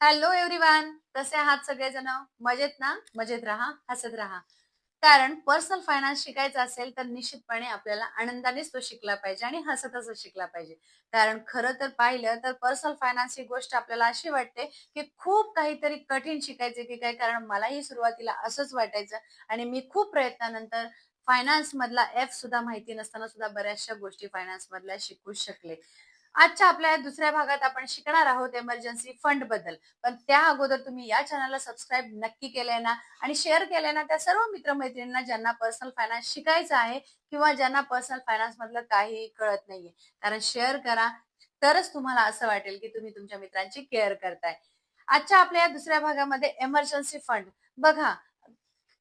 Hello everyone कसे आहात सगळेजण? मजेत ना? मजेत राहा हसत राहा. कारण पर्सनल फायनान्स शिकायचा असेल तर निश्चितपणे आपल्याला आनंदानेच तो शिकला पाहिजे आणि हसतच शिकला पाहिजे. कारण खरं तर पाहिलं तर पर्सनल फायनान्स ही गोष्ट आपल्याला अशी वाटते की खूप काहीतरी कठीण शिकायचे की काय? कारण मलाही सुरुवातीला असंच वाटायचं आणि मी खूप प्रयत्नानंतर फायनान्स मधला एफ सुद्धा माहिती नसताना सुद्धा बऱ्याचशा गोष्टी फायनान्स मधल्या शिकू शकले. आजच्या आपल्या दुसऱ्या भागात आपण शिकणार आहोत एमर्जन्सी फंडबद्दल. पण त्या अगोदर तुम्ही या चॅनलला सबस्क्राईब नक्की केलंय ना आणि शेअर केलंय ना त्या सर्व मित्रमैत्रिणींना ज्यांना पर्सनल फायनान्स शिकायचं आहे किंवा ज्यांना पर्सनल फायनान्स मधलं काही कळत नाहीये. कारण शेअर करा तरच तुम्हाला असं वाटेल की तुम्ही तुमच्या मित्रांची केअर करताय. आजच्या आपल्या या दुसऱ्या भागामध्ये एमर्जन्सी फंड बघा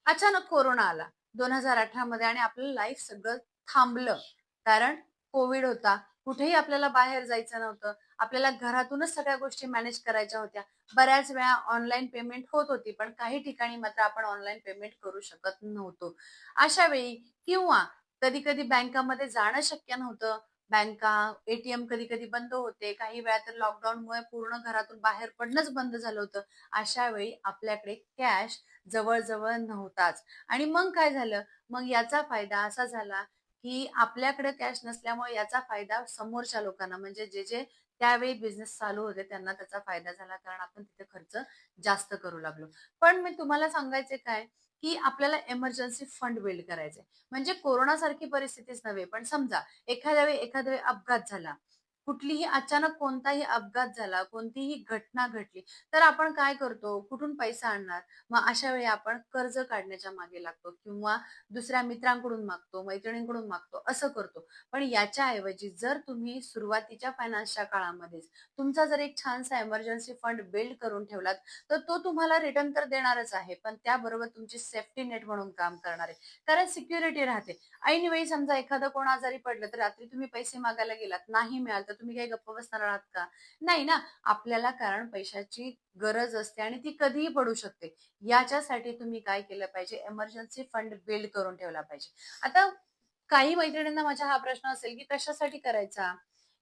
अचानक कोरोना आला दोन हजार अठरा मध्ये आणि आपलं लाईफ सगळं थांबलं. कारण कोविड होता कुठेही आपल्याला बाहेर जायचं नव्हतं. आपल्याला घरातूनच सगळ्या गोष्टी मॅनेज करायच्या होत्या. बऱ्याच वेळा ऑनलाईन पेमेंट होत होती पण काही ठिकाणी मात्र आपण ऑनलाईन पेमेंट करू शकत नव्हतो. अशा वेळी किंवा कधी कधी बँकामध्ये जाणं शक्य नव्हतं. बँका एटीएम कधी कधी बंद होते. काही वेळा तर लॉकडाऊनमुळे पूर्ण घरातून बाहेर पडणंच बंद झालं होतं. अशा वेळी आपल्याकडे कॅश जवळजवळ नव्हताच. आणि मग काय झालं? मग याचा फायदा असा झाला की आपल्याकडे कॅश नसल्यामुळे याचा फायदा समोरच्या लोकांना म्हणजे जे जे त्यावेळी बिझनेस चालू होते त्यांना त्याचा फायदा झाला कारण आपण तिथे खर्च जास्त करू लागलो. पण मी तुम्हाला सांगायचे काय की आपल्याला एमर्जन्सी फंड बिल्ड करायचे म्हणजे कोरोना सारखी परिस्थितीच नव्हे पण समजा एखाद्या वेळी एखाद्या वेळी अपघात झाला कुठलीही अचानक कोणताही अपघात झाला कोणतीही घटना घडली तर आपण काय करतो? कुठून पैसा आणणार? मग अशा वेळी आपण कर्ज काढण्याच्या मागे लागतो किंवा दुसऱ्या मित्रांकडून मागतो मैत्रिणींकडून मागतो असं करतो. पण याच्या ऐवजी जर तुम्ही सुरुवातीच्या फायनान्सच्या काळामध्येच तुमचा जर एक छानसा एमर्जन्सी फंड बिल्ड करून ठेवलात तर तो तुम्हाला रिटर्न तर देणारच आहे पण त्याबरोबर तुमची सेफ्टी नेट म्हणून काम करणार. आहे कारण सिक्युरिटी राहते. ऐनवेळी समजा एखादं कोण आजारी पडलं तर रात्री तुम्ही पैसे मागायला गेलात नाही मिळाल तर तुम्ही काही गप्प बसणार आहात का? नाही ना आपल्याला कारण पैशाची गरज असते आणि ती कधीही पडू शकते. याच्यासाठी तुम्ही काय केलं पाहिजे? एमर्जन्सी फंड बिल्ड करून ठेवला पाहिजे. आता काही मैत्रिणींना माझा हा प्रश्न असेल की कशासाठी करायचा?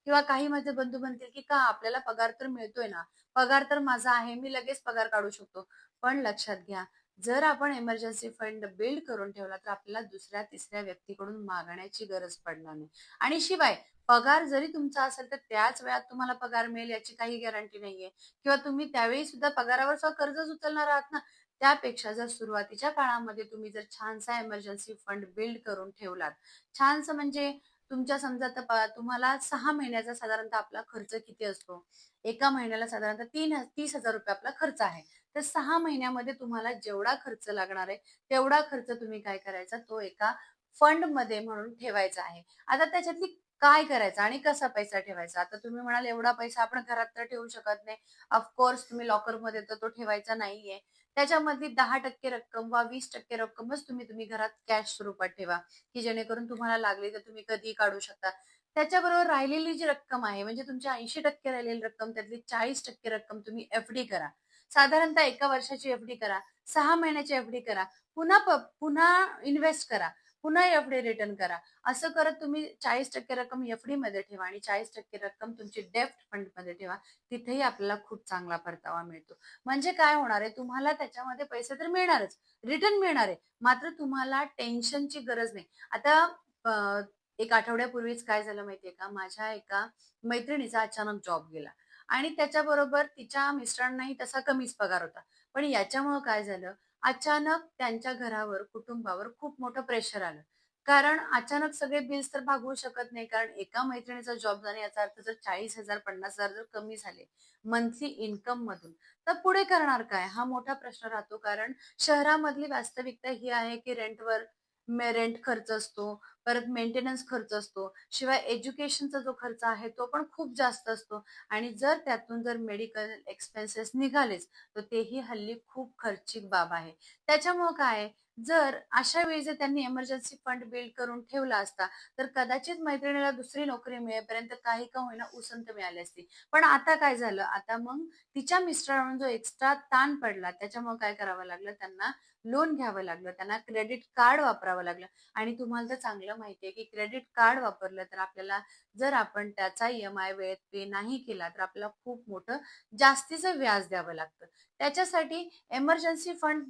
किंवा काही माझे बंधू म्हणतील की का आपल्याला पगार तर मिळतोय ना. पगार तर माझा आहे मी लगेच पगार काढू शकतो. पण लक्षात घ्या जर आपण एमर्जन्सी फंड बिल्ड करून ठेवला तर आपल्याला दुसऱ्या तिसऱ्या व्यक्तीकडून मागण्याची गरज पडणार नाही. आणि शिवाय पगार जरी तुमचा असेल तर त्याच वेळात तुम्हाला पगार मिळेल याची काही गॅरंटी नाहीये. किंवा तुम्ही त्यावेळी सुद्धा पगारावर कर्जच उचलणार आहात ना? त्यापेक्षा जर सुरुवातीच्या काळामध्ये तुम्ही जर छानसा इमर्जन्सी फंड बिल्ड करून ठेवलात छानस म्हणजे तुमच्या समजा तुम्हाला सहा महिन्याचा साधारणतः आपला खर्च किती असतो? एका महिन्याला साधारणतः तीन तीस हजार रुपये आपला खर्च आहे. तर सहा महिन्यामध्ये तुम्हाला जेवढा खर्च लागणार आहे तेवढा खर्च तुम्ही काय करायचा? तो एका फंडमध्ये म्हणून ठेवायचा आहे. आता त्याच्यातली काय करायचं आणि कसा पैसा ठेवायचा? आता तुम्ही म्हणाल एवढा पैसा आपण घरात तर ठेवू शकत नाही. ऑफकोर्स तुम्ही लॉकरमध्ये तर तो ठेवायचा नाहीये. त्याच्यामध्ये दहा टक्के रक्कम वा वीस टक्के रक्कमच तुम्ही तुम्ही घरात कॅश स्वरूपात ठेवा की जेणेकरून तुम्हाला लागली तर तुम्ही कधी काढू शकता. त्याच्याबरोबर राहिलेली जी रक्कम आहे म्हणजे तुमच्या ऐंशी टक्के राहिलेली रक्कम त्यातली चाळीस टक्के रक्कम तुम्ही एफ डी करा. साधारणतः एका वर्षाची एफ डी करा सहा महिन्याची एफ डी करा पुन्हा पुन्हा इन्व्हेस्ट करा पुन्हा एफ डी रिटर्न करा. असं करत तुम्ही चाळीस टक्के रक्कम एफ डी मध्ये ठेवा आणि चाळीस टक्के रक्कम तुमची डेफ्ट फंडमध्ये ठेवा. तिथेही आपल्याला खूप चांगला परतावा मिळतो. म्हणजे काय होणार आहे? तुम्हाला त्याच्यामध्ये पैसे तर मिळणारच रिटर्न मिळणार आहे. मात्र तुम्हाला टेन्शनची गरज नाही. आता एक आठवड्यापूर्वीच काय झालं माहितीये का? माझ्या एका मैत्रिणीचा अचानक जॉब गेला. आणि त्याच्याबरोबर तिच्या मिस्टरांनाही तसा कमीच पगार होता. पण याच्यामुळे काय झालं? अचानक त्यांच्या घरावर कुटुंबावर खूप मोठं प्रेशर आलं. कारण अचानक सगळे बिल्स तर भागवू शकत नाही. कारण एका मैत्रिणीचा जॉब जाणे याचा अर्थ जर चाळीस हजार पन्नास हजार जर कमी झाले मंथली इन्कम मधून तर पुढे करणार काय? हा मोठा प्रश्न राहतो. कारण शहरामधली वास्तविकता ही आहे की रेंटवर रेंट खर्च असतो. परत मेंटेनन्स खर्च असतो. शिवाय एज्युकेशनचा जो खर्च आहे तो पण खूप जास्त असतो. आणि जर त्यातून जर मेडिकल एक्सपेन्सेस निघालेच तर तेही हल्ली खूप खर्चिक बाब आहे. त्याच्यामुळं काय जर अशा वेळी जर त्यांनी इमर्जन्सी फंड बिल्ड करून ठेवला असता तर कदाचित मैत्रिणीला दुसरी नोकरी मिळेपर्यंत काही का होईना उसंत मिळाली असती. पण आता काय झालं आता मग तिच्या मिस्टरांना जो एक्स्ट्रा ताण पडला त्याच्यामुळे काय करावं लागलं त्यांना लोन घ्यावं लागलं त्यांना क्रेडिट कार्ड वापरावं लागलं. आणि तुम्हाला तर चांगलं माहितीये की क्रेडिट कार्ड वापरलं तर आपल्याला जर आपण त्याचा ईएमआय वेळेत पे नाही केला तर आपल्याला खूप मोठं जास्तीचं व्याज द्यावं लागतं. त्याच्यासाठी एमर्जन्सी फंड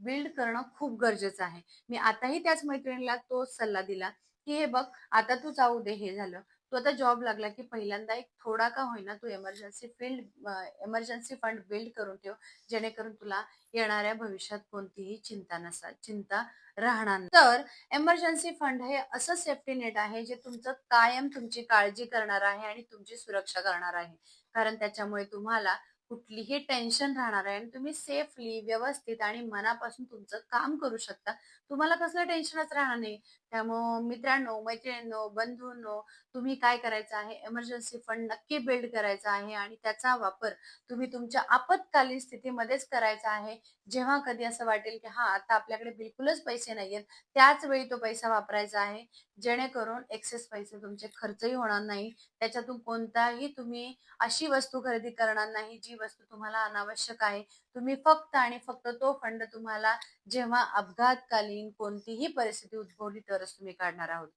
बिल्ड करणं खूप गरजेचं आहे. मी आताही त्याच मैत्रिणीला तो सल्ला दिला की हे बघ आता तू जाऊ दे हे झालं. तू आता जॉब लागला की पहिल्यांदा एक थोडा का होईना तू emergency field emergency fund build करून ठेव जेणेकरून तुला येणाऱ्या भविष्यात कोणतीही चिंता नसा चिंता राहणार तर एमर्जन्सी फंड हे असं सेफ्टी नेट आहे जे तुमचं कायम तुमची काळजी करणार आहे आणि तुमची सुरक्षा करणार आहे. कारण त्याच्यामुळे तुम्हाला कुठलीही टेन्शन राहणार आहे आणि तुम्ही सेफली व्यवस्थित आणि मनापासून तुमचं काम करू शकता. तुम्हाला कसलं टेन्शनच राहणार नाही. त्यामुळं मित्रांनो मैत्रिणींनो बंधूंनो तुम्ही काय करायचं आहे? एमर्जन्सी फंड नक्की बिल्ड करायचा आहे आणि त्याचा वापर तुम्ही तुमच्या आपत्कालीन स्थितीमध्येच करायचा आहे. जेव्हा कधी असं वाटेल की हा आता आपल्याकडे बिलकुलच पैसे नाहीयेत त्याच वेळी तो पैसा वापरायचा आहे. जेणेकरून एक्सेस पैसे तुमचे खर्चही होणार नाही. त्याच्यातून कोणताही तुम्ही अशी वस्तू खरेदी करणार नाही जी वस्तू तुम्हाला अनावश्यक आहे. तुम्ही फक्त आणि फक्त तो फंड तुम्हाला जेव्हा अपघातकालीन कोणतीही परिस्थिती उद्भवली तरच तुम्ही काढणार आहोत.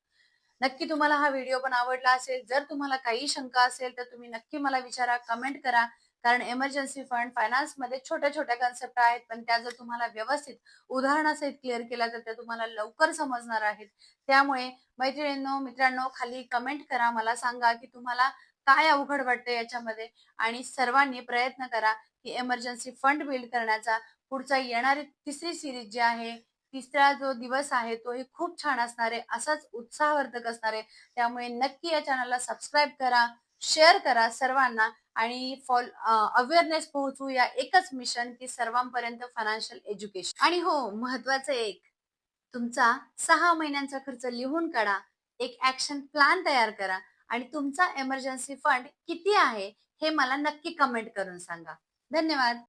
नक्की तुम्हाला हा व्हिडिओ पण आवडला असेल जर तुम्हाला काही शंका असेल तर तुम्ही नक्की मला विचारा कमेंट करा. कारण एमर्जन्सी फंड फायनान्समध्ये छोट्या छोट्या कन्सेप्ट आहेत पण त्या जर तुम्हाला व्यवस्थित उदाहरणासहित क्लिअर केल्या तर त्या तुम्हाला लवकर समजणार आहेत. त्यामुळे मैत्रिणींनो मित्रांनो खाली कमेंट करा. मला सांगा की तुम्हाला काय अवघड वाटतं याच्यामध्ये? आणि सर्वांनी प्रयत्न करा की एमर्जन्सी फंड बिल्ड करण्याचा. पुढचा येणारी तिसरी सिरीज जी आहे तिसरा जो दिवस आहे तोही खूप छान असणार आहे असाच उत्साहवर्धक असणार. आहे त्यामुळे नक्की या चॅनलला सबस्क्राईब करा शेअर करा सर्वांना. आणि फॉल अवेअरनेस पोहोचू या एकच मिशन की सर्वांपर्यंत फायनान्शियल एज्युकेशन आणि हो महत्वाचं एक तुमचा सहा महिन्यांचा खर्च लिहून काढा एक ऍक्शन प्लॅन तयार करा आणि तुमचा एमर्जन्सी फंड किती आहे हे मला नक्की कमेंट करून सांगा. धन्यवाद.